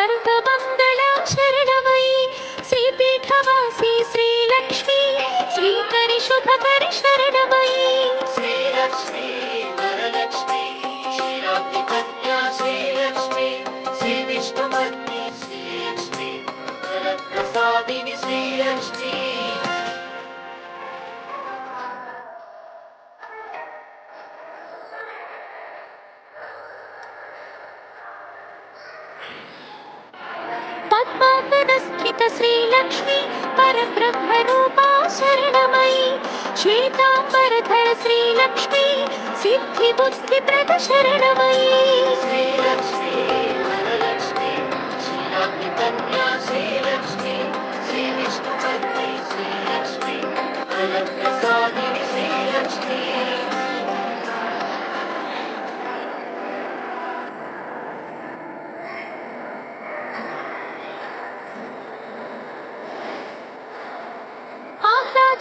సర్వమంగళ శరణమయి శ్రీపీఠవాసి శ్రీలక్ష్మి శ్రీకరి శుభకరి శరణమయి लक्ष्मी परब्रह्मरूपा श्वेता परधर श्री लक्ष्मी शरणमयी। श्री लक्ष्मी श्रीलक्ष्मी श्री श्री श्रीलक्ष्मी।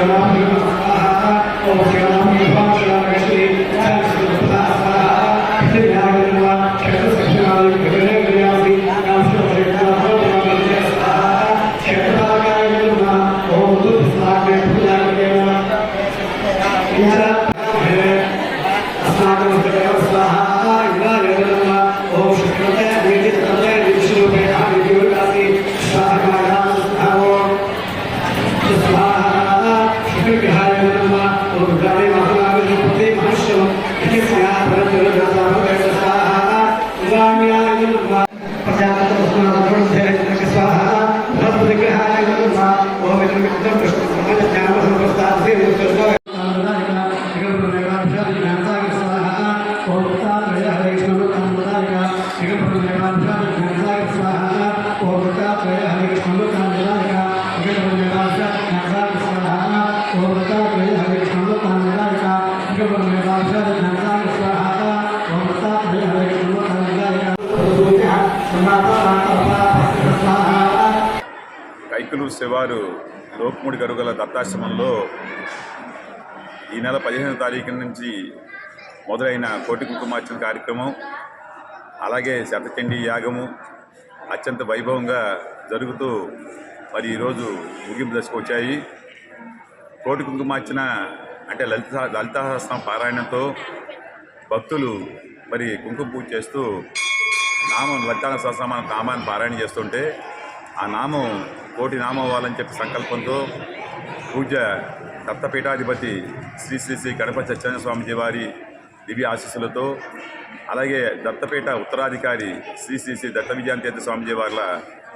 విష్ణుమర్ని శ్రీలక్ష్మీ వరప్రసాదిని శ్రీలక్ష్మీ శివారు లోకముడి గరుగల దత్తాశ్రమంలో ఈ నెల పదిహేను తారీఖు నుంచి మొదలైన కోటి కుంకుమార్చన కార్యక్రమం అలాగే శతచండీ యాగము అత్యంత వైభవంగా జరుగుతూ మరి ఈరోజు ముగింపు దశకు వచ్చాయి. కోటి కుంకుమార్చన అంటే లలిత లలితాసహస్రం పారాయణంతో భక్తులు మరి కుంకుమ పూజ చేస్తూ నామం లలితా సహస్రనామ నామాన్ని పారాయణ చేస్తుంటే ఆ నామం కోటి నామం చెప్పి సంకల్పంతో పూజ దత్తపీఠాధిపతి శ్రీ శ్రీ శ్రీ గణపతి సత్యనారాయణ స్వామిజీ వారి దివ్య ఆశీస్సులతో అలాగే దత్తపీఠ ఉత్తరాధికారి శ్రీ శ్రీ శ్రీ దత్త విజయాంతీర్థ స్వామిజీ వార్ల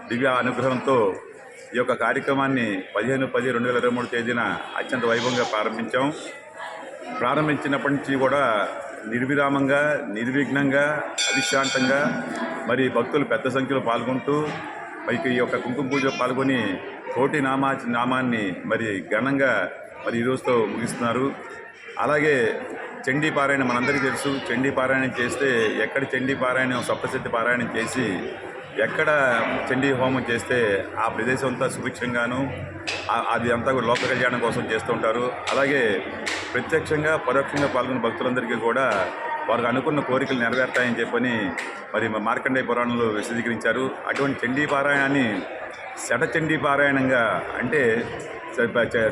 దివ్య అనుగ్రహంతో ఈ యొక్క కార్యక్రమాన్ని పదిహేను పది రెండు వేల ఇరవై మూడు తేదీన అత్యంత వైభవంగా ప్రారంభించాం. ప్రారంభించినప్పటి నుంచి కూడా నిర్విరామంగా నిర్విఘ్నంగా అవిశ్రాంతంగా మరి భక్తులు పెద్ద సంఖ్యలో పాల్గొంటూ పైకి ఈ యొక్క కుంకుమ పూజలో పాల్గొని కోటి నామా నామాన్ని మరి ఘనంగా మరి ఈ రోజుతో ముగిస్తున్నారు. అలాగే చండీ పారాయణం మనందరికీ తెలుసు. చండీ పారాయణం చేస్తే ఎక్కడ చండీ పారాయణం సప్తశక్తి పారాయణం చేసి ఎక్కడ చండీ హోమం చేస్తే ఆ ప్రదేశం అంతా సుభిక్షంగాను అది అంతా కూడా లోక కళ్యాణం కోసం చేస్తూ ఉంటారు. అలాగే ప్రత్యక్షంగా పరోక్షంగా పాల్గొన్న భక్తులందరికీ కూడా వారికి అనుకున్న కోరికలు నెరవేరుతాయని చెప్పని మరి మార్కండేయ పురాణంలో విశదీకరించారు. అటువంటి చండీ పారాయణాన్ని శటచండీ పారాయణంగా అంటే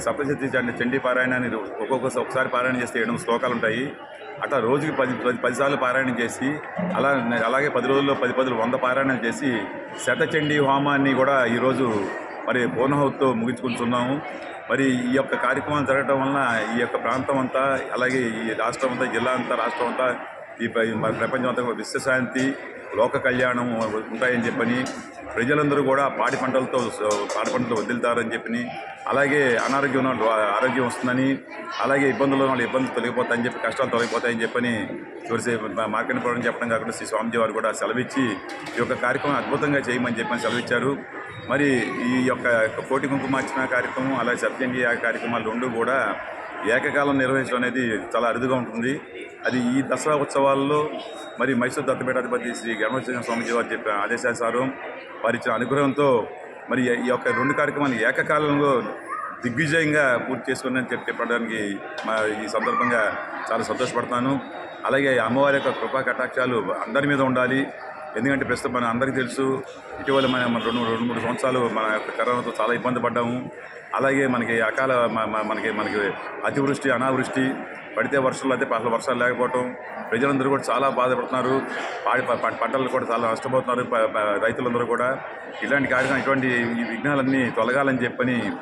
సప్తశతి చండీ పారాయణాన్ని ఒక్కొక్క ఒకసారి పారాయణ చేస్తే ఏడు శ్లోకాలు ఉంటాయి. అట్లా రోజుకి పది పది పదిసార్లు పారాయణం చేసి అలా అలాగే పది రోజుల్లో పది పదులు వంద పారాయణం చేసి శతచండీ హోమాన్ని కూడా ఈరోజు మరి పూర్ణహౌతితో ముగించుకుంటున్నాము. మరి ఈ యొక్క కార్యక్రమాలు జరగడం వలన ఈ యొక్క ప్రాంతం అంతా అలాగే ఈ రాష్ట్రం అంతా జిల్లా అంతా రాష్ట్రం అంతా ఈ మరి ప్రపంచం అంతా విశ్వశాంతి లోక కళ్యాణం ఉంటాయని చెప్పని ప్రజలందరూ కూడా పాడి పంటలతో పాడి పంటలతో వదులుతారని చెప్పని అలాగే అనారోగ్యం వాళ్ళు ఆరోగ్యం వస్తుందని అలాగే ఇబ్బందులు ఉన్న ఇబ్బందులు తొలగిపోతాయని చెప్పి కష్టాలు తొలగిపోతాయని చెప్పని చూసి మార్కెట్ చెప్పడం కాకుండా శ్రీ స్వామిజీ వారు కూడా సెలవిచ్చి ఈ యొక్క కార్యక్రమం అద్భుతంగా చేయమని చెప్పని సెలవిచ్చారు. మరి ఈ యొక్క కోటి కుంకుమార్చన కార్యక్రమం అలాగే సత్యంగి కార్యక్రమాలు రెండు కూడా ఏకకాలం నిర్వహించడం అనేది చాలా అరుదుగా ఉంటుంది. అది ఈ దసరా ఉత్సవాల్లో మరి మైసూర్ దత్తపీఠాధిపతి శ్రీ గణపతి స్వామిజీ వారు చెప్పిన ఆదేశానుసారం వారి ఇచ్చిన అనుగ్రహంతో మరి ఈ యొక్క రెండు కార్యక్రమాలు ఏకకాలంలో దిగ్విజయంగా పూర్తి చేసుకుని చెప్పి చెప్పడానికి మా ఈ సందర్భంగా చాలా సంతోషపడతాను. అలాగే అమ్మవారి యొక్క కృపా కటాక్షాలు అందరి మీద ఉండాలి. ఎందుకంటే ప్రస్తుతం మన అందరికీ తెలుసు ఇటీవల మన రెండు రెండు మూడు సంవత్సరాలు మన యొక్క కరోనాతో చాలా ఇబ్బంది పడ్డాము. అలాగే మనకి అకాల మ- మనకి మనకి అతివృష్టి అనావృష్టి పడితే వర్షాలు అయితే అసలు వర్షాలు లేకపోవటం. ప్రజలందరూ కూడా చాలా బాధపడుతున్నారు. పాడి ప- పంటలు కూడా చాలా నష్టపోతున్నారు రైతులందరూ కూడా. ఇలాంటి కార్యక్రమం ఇటువంటి ఈ విఘ్నాలన్నీ తొలగాలని చెప్పని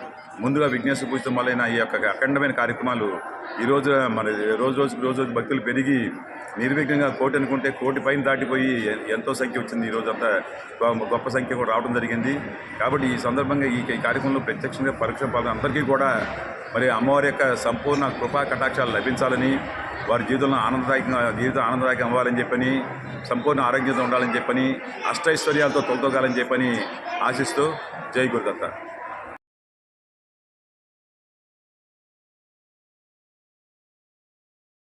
ముందుగా విఘ్నేశ్వర పూజితం వలన ఈ యొక్క అఖండమైన కార్యక్రమాలు ఈ రోజు మరి రోజు రోజుకి రోజు రోజు భక్తులు పెరిగి నిర్విఘ్నంగా కోటి అనుకుంటే కోటి పైన దాటిపోయి ఎంతో సంఖ్య వచ్చింది. ఈరోజు అంతా గొ- గొప్ప సంఖ్య కూడా రావడం జరిగింది. కాబట్టి ఈ సందర్భంగా ఈ కార్యక్రమంలో ప్రత్యక్షంగా పరోక్ష పాలన అందరికీ కూడా మరి అమ్మవారి యొక్క సంపూర్ణ కృపా కటాక్షాలు లభించాలని వారి జీవితంలో ఆనందదాయకంగా జీవితం ఆనందదాయకం అవ్వాలని చెప్పని సంపూర్ణ ఆరోగ్యంతో ఉండాలని చెప్పని అష్టైశ్వర్యాలతో తొలతొగాలని చెప్పని ఆశిస్తూ జై గురుదత్త.